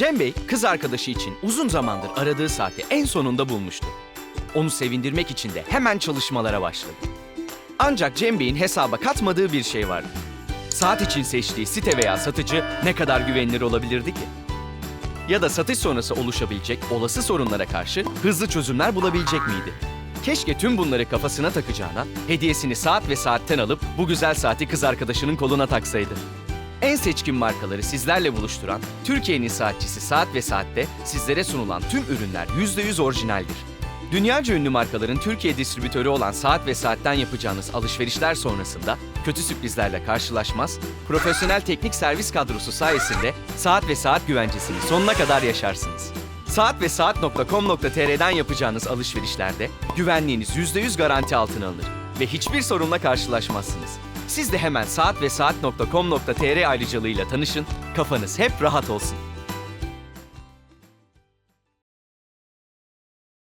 Cem Bey, kız arkadaşı için uzun zamandır aradığı saati en sonunda bulmuştu. Onu sevindirmek için de hemen çalışmalara başladı. Ancak Cem Bey'in hesaba katmadığı bir şey vardı. Saat için seçtiği site veya satıcı ne kadar güvenilir olabilirdi ki? Ya da satış sonrası oluşabilecek olası sorunlara karşı hızlı çözümler bulabilecek miydi? Keşke tüm bunları kafasına takacağına hediyesini saat ve saatten alıp bu güzel saati kız arkadaşının koluna taksaydı. En seçkin markaları sizlerle buluşturan Türkiye'nin saatçisi Saat ve Saat'te sizlere sunulan tüm ürünler %100 orijinaldir. Dünyaca ünlü markaların Türkiye distribütörü olan Saat ve Saat'ten yapacağınız alışverişler sonrasında kötü sürprizlerle karşılaşmaz, profesyonel teknik servis kadrosu sayesinde Saat ve Saat güvencesini sonuna kadar yaşarsınız. Saat ve Saat.com.tr'den yapacağınız alışverişlerde güvenliğiniz %100 garanti altına alınır ve hiçbir sorunla karşılaşmazsınız. Siz de hemen saat ve saat.com.tr ayrıcalığıyla tanışın, kafanız hep rahat olsun.